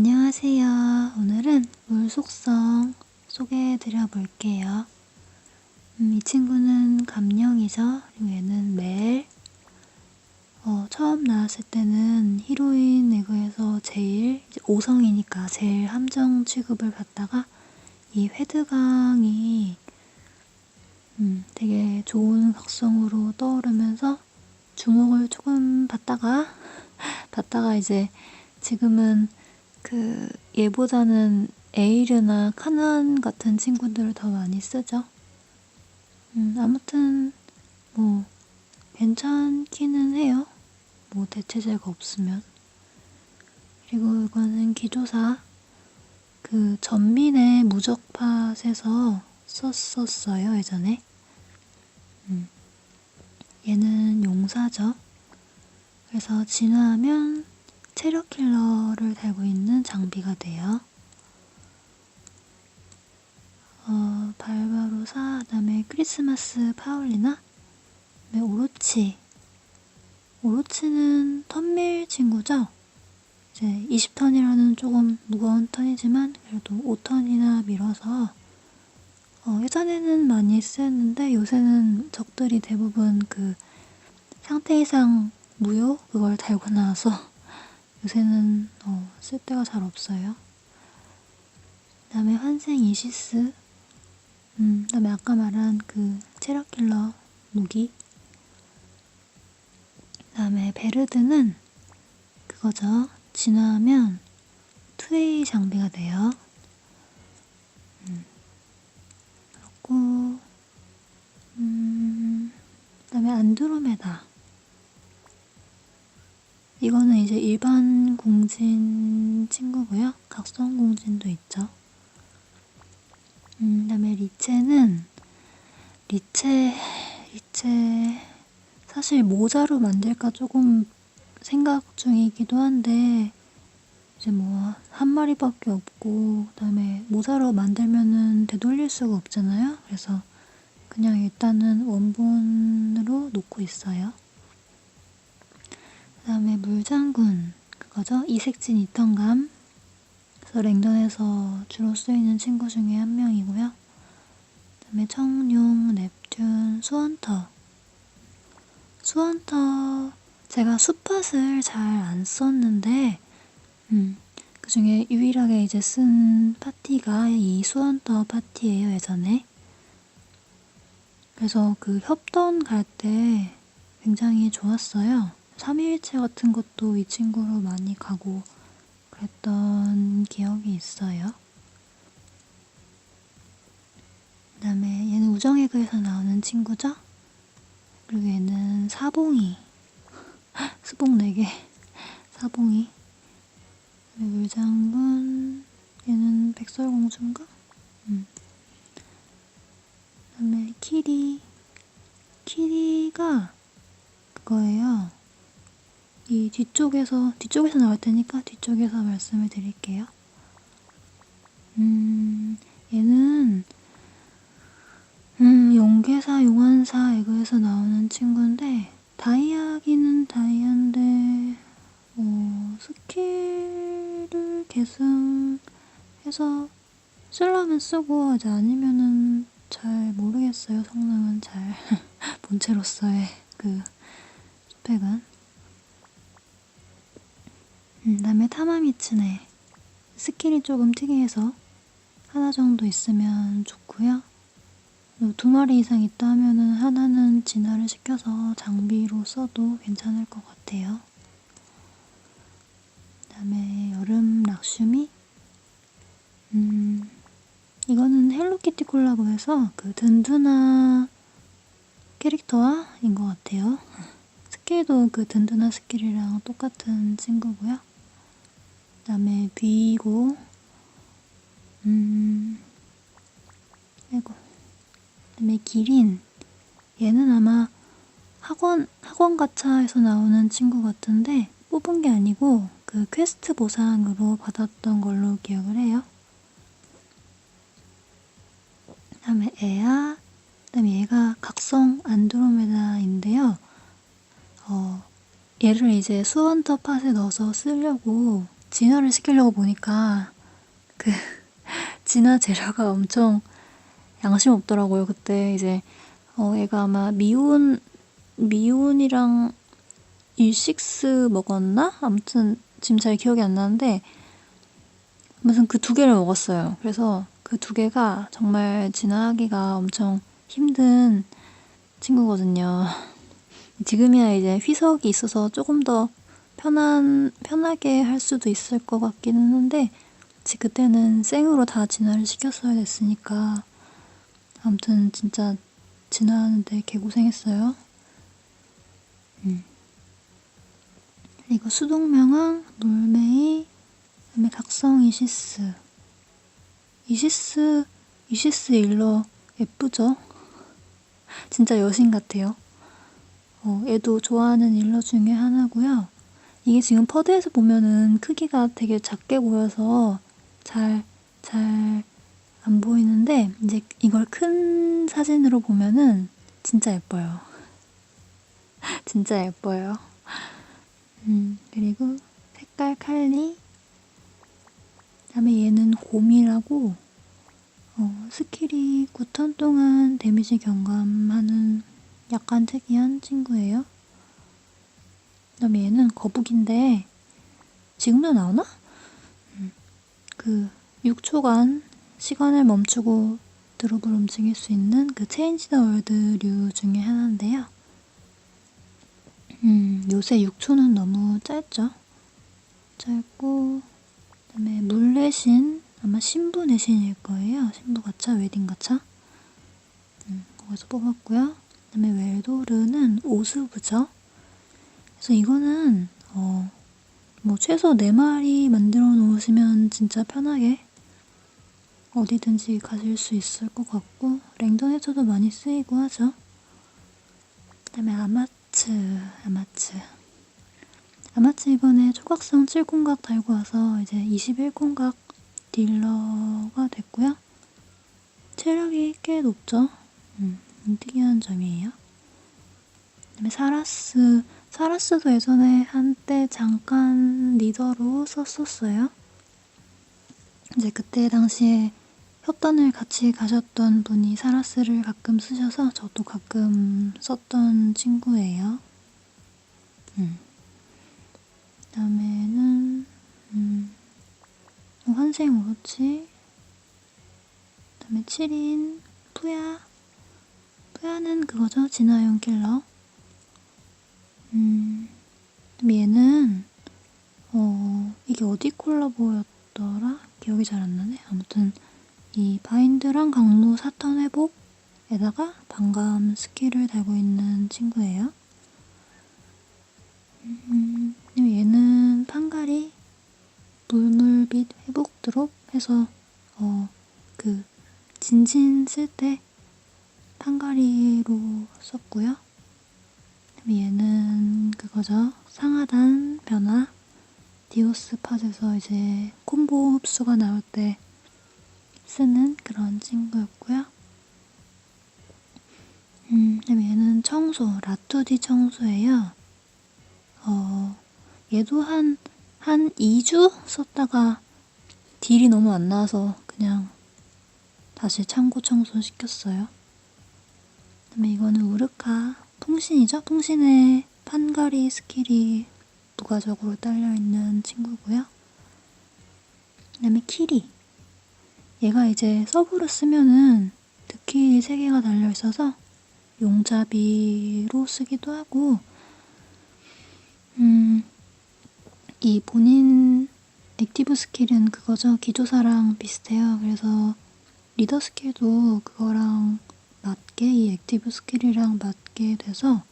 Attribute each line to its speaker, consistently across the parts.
Speaker 1: 안녕하세요. 오늘은 물 속성 소개해 드려 볼게요. 음, 이 친구는 감령이죠. 그리고 얘는 멜. 어, 처음 나왔을 때는 히로인 에그에서 제일 이제 5성이니까 제일 함정 취급을 받다가 이 회드강이 음, 되게 좋은 각성으로 떠오르면서 주목을 조금 받다가 받다가 이제 지금은 그 얘보다는 에이르나 카난 같은 친구들을 더 많이 쓰죠. 음, 아무튼 뭐 괜찮기는 해요. 뭐 대체제가 없으면. 그리고 이거는 기조사 그 전민의 무적팟에서 썼었어요 예전에. 음. 얘는 용사죠. 그래서 진화하면 체력 킬러를 달고 있는 장비가 돼요. 어, 발바로사, 그 다음에 크리스마스 파울리나, 그다음에 오로치. 오로치는 턴밀 친구죠. 이제 20턴이라는 조금 무거운 턴이지만 그래도 5턴이나 밀어서 어, 예전에는 많이 쓰였는데 요새는 적들이 대부분 그 상태 이상 무효 그걸 달고 나와서 요새는 어, 쓸 데가 잘 없어요. 그 다음에 환생 이시스, 음, 그 다음에 아까 말한 그 체력 킬러 무기. 그 다음에 베르드는 그거죠. 진화하면 투웨이 장비가 돼요. 음, 그렇고, 음, 그 다음에 안드로메다. 이거는 이제 일반 공진 친구고요. 각성 공진도 있죠. 음, 그다음에 리체는 리체 리체 사실 모자로 만들까 조금 생각 중이기도 한데 이제 뭐 한 마리밖에 없고 그다음에 모자로 만들면은 되돌릴 수가 없잖아요. 그래서 그냥 일단은 원본으로 놓고 있어요. 그 다음에 물장군 그거죠? 이색진 이턴감. 그래서 랭던에서 주로 쓰이는 친구 중에 한 명이고요. 그 다음에 청룡, 넵튠, 수원터. 수원터 제가 수팟을 잘 안 썼는데 음, 그 중에 유일하게 이제 쓴 파티가 이 수원터 파티예요 예전에. 그래서 그 협던 갈 때 굉장히 좋았어요. 3일체 같은 것도 이 친구로 많이 가고 그랬던 기억이 있어요. 그 다음에 얘는 우정에그에서 나오는 친구죠? 그리고 얘는 사봉이. 수봉 4개. 사봉이. 그리고 물장군. 얘는 백설공주인가? 음. 그 다음에 키리. 키리가 그거예요. 이 뒤쪽에서, 뒤쪽에서 나올 테니까 뒤쪽에서 말씀을 드릴게요. 음, 얘는, 음, 용계사, 용환사, 에그에서 나오는 친구인데, 다이아기는 다이아인데, 어, 스킬을 계승해서 쓰려면 쓰고, 이제 아니면은 잘 모르겠어요. 성능은 잘. 본체로서의 그 스펙은. 음, 그다음에 타마미츠네. 스킬이 조금 특이해서 하나 정도 있으면 좋고요. 두 마리 이상 있다 하면은 하나는 진화를 시켜서 장비로 써도 괜찮을 것 같아요. 그다음에 여름 락슈미. 음, 이거는 헬로키티 콜라보해서 그 든든한 캐릭터화인 것 같아요. 스킬도 그 든든한 스킬이랑 똑같은 친구고요. 그 다음에 비고, 음, 아이고. 그 다음에 기린. 얘는 아마 학원, 학원 가차에서 나오는 친구 같은데, 뽑은 게 아니고, 그 퀘스트 보상으로 받았던 걸로 기억을 해요. 그 다음에 에아, 그 다음에 얘가 각성 안드로메다인데요. 어, 얘를 이제 수원터 팟에 넣어서 쓰려고 진화를 시키려고 보니까 그 진화 재료가 엄청 양심 없더라고요. 그때 이제 어 얘가 아마 미온 미온이랑 일식스 먹었나? 아무튼 지금 잘 기억이 안 나는데 무슨 그 두 개를 먹었어요. 그래서 그 두 개가 정말 진화하기가 엄청 힘든 친구거든요. 지금이야 이제 휘석이 있어서 조금 더 편한, 편하게 할 수도 있을 것 같기는 한데, 그때는 생으로 다 진화를 시켰어야 됐으니까, 아무튼 진짜 진화하는데 개고생했어요. 음. 그리고 수동명왕, 놀메이, 그다음에 각성 이시스. 이시스, 이시스 일러 예쁘죠? 진짜 여신 같아요. 어, 얘도 좋아하는 일러 중에 하나고요. 이게 지금 퍼드에서 보면은 크기가 되게 작게 보여서 잘, 잘 안 보이는데, 이제 이걸 큰 사진으로 보면은 진짜 예뻐요. 진짜 예뻐요. 음, 그리고 색깔 칼리. 그 다음에 얘는 곰이라고, 어, 스킬이 9턴 동안 데미지 경감하는 약간 특이한 친구예요. 그다음에 얘는 거북인데 지금도 나오나? 음, 그 6초간 시간을 멈추고 드롭을 움직일 수 있는 그 체인지 더 월드류 중에 하나인데요. 음, 요새 6초는 너무 짧죠? 짧고 그다음에 물내신 아마 신부 내신일 거예요. 신부 가차, 웨딩 가차. 음, 거기서 뽑았고요. 그다음에 웰도르는 오스부죠. 그래서 이거는 어, 뭐 최소 4마리 만들어 놓으시면 진짜 편하게 어디든지 가실 수 있을 것 같고 랭던에서도 많이 쓰이고 하죠. 그 다음에 아마츠, 아마츠. 아마츠 이번에 초각성 7공각 달고 와서 이제 21공각 딜러가 됐고요. 체력이 꽤 높죠. 음, 특이한 점이에요. 그 다음에 사라스 사라스도 예전에 한때 잠깐 리더로 썼었어요. 이제 그때 당시에 협단을 같이 가셨던 분이 사라스를 가끔 쓰셔서 저도 가끔 썼던 친구예요. 음. 그다음에는 음, 환생 오로치 그다음에 7인 푸야 푸야는 그거죠 진화용 킬러 음, 얘는, 어, 이게 어디 콜라보였더라? 기억이 잘 안 나네. 아무튼, 이 바인드랑 강로 사턴 회복에다가 반감 스킬을 달고 있는 친구예요. 음, 얘는 판가리 물물빛 회복 드롭 해서, 어, 그, 진진 쓸 때 판가리로 썼고요. 얘는 그거죠. 상하단 변화. 디오스 팟에서 이제 콤보 흡수가 나올 때 쓰는 그런 친구였고요. 음, 얘는 청소, 라투디 청소예요. 어, 얘도 한, 한 2주 썼다가 딜이 너무 안 나와서 그냥 다시 창고 청소 시켰어요. 그다음에 이거는 우르카 풍신이죠? 풍신의 판가리 스킬이 부가적으로 딸려있는 친구고요. 그 다음에 키리. 얘가 이제 서브로 쓰면은 득킬 3개가 달려있어서 용잡이로 쓰기도 하고, 음, 이 본인 액티브 스킬은 그거죠. 기조사랑 비슷해요. 그래서 리더 스킬도 그거랑 맞게 이 액티브 스킬이랑 맞게 돼서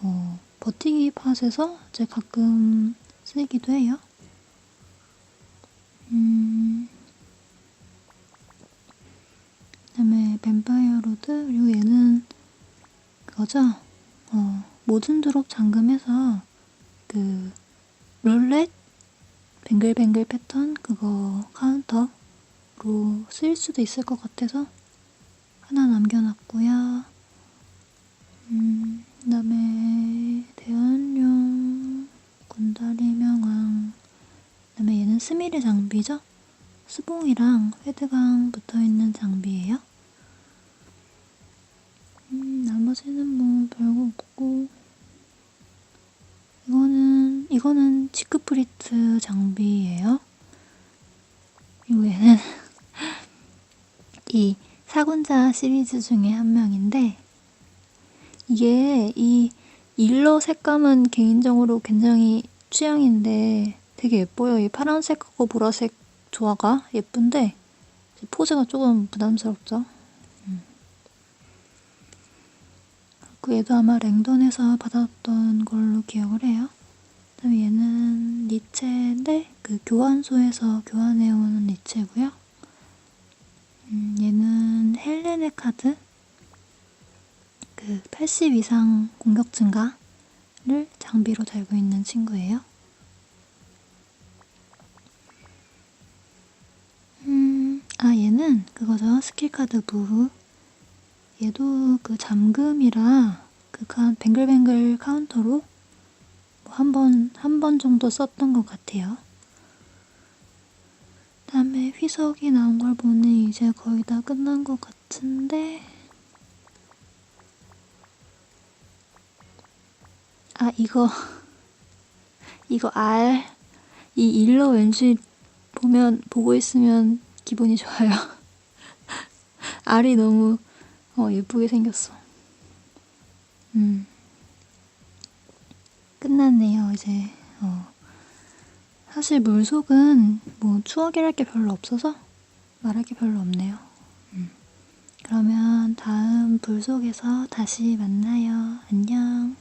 Speaker 1: 어, 버티기 팟에서 이제 가끔 쓰기도 해요. 음, 그다음에 뱀파이어 로드 그리고 얘는 그거죠. 어, 모든 드롭 잠금해서 그 룰렛 뱅글뱅글 패턴 그거 카운터로 쓰일 수도 있을 것 같아서 하나 남겨놨고요. 음, 그 다음에 대한용, 군다리 명왕, 그 다음에 스미르 장비죠? 스봉이랑 헤드강 붙어있는 장비예요. 음, 나머지는 뭐 별거 없고 이거는 이거는 지크프리트 장비예요. 그리고 얘는 이 사군자 시리즈 중에 한 명인데 이게 이 일러 색감은 개인적으로 굉장히 취향인데 되게 예뻐요. 이 파란색하고 보라색 조화가 예쁜데 포즈가 조금 부담스럽죠. 음. 그 얘도 아마 랭던에서 받았던 걸로 기억을 해요. 그다음에 얘는 니체인데 그 교환소에서 교환해온 니체고요. 헬렌의 카드 그 80 이상 공격 증가를 장비로 달고 있는 친구예요. 음, 아 얘는 그거죠 스킬 카드 부. 얘도 그 잠금이라 그 카- 뱅글뱅글 카운터로 뭐한 번, 한번 정도 썼던 것 같아요. 다음에 휘석이 나온 걸 보니 이제 거의 다 끝난 것 같 은데 아 이거 이거 R 이 일러 왠지 보면 보고 있으면 기분이 좋아요. R이 너무 어, 예쁘게 생겼어. 음 끝났네요 이제. 어. 사실 물속은 뭐 추억이랄 게 별로 없어서 말할 게 별로 없네요. 음. 그러면 다음 불 속에서 다시 만나요. 안녕.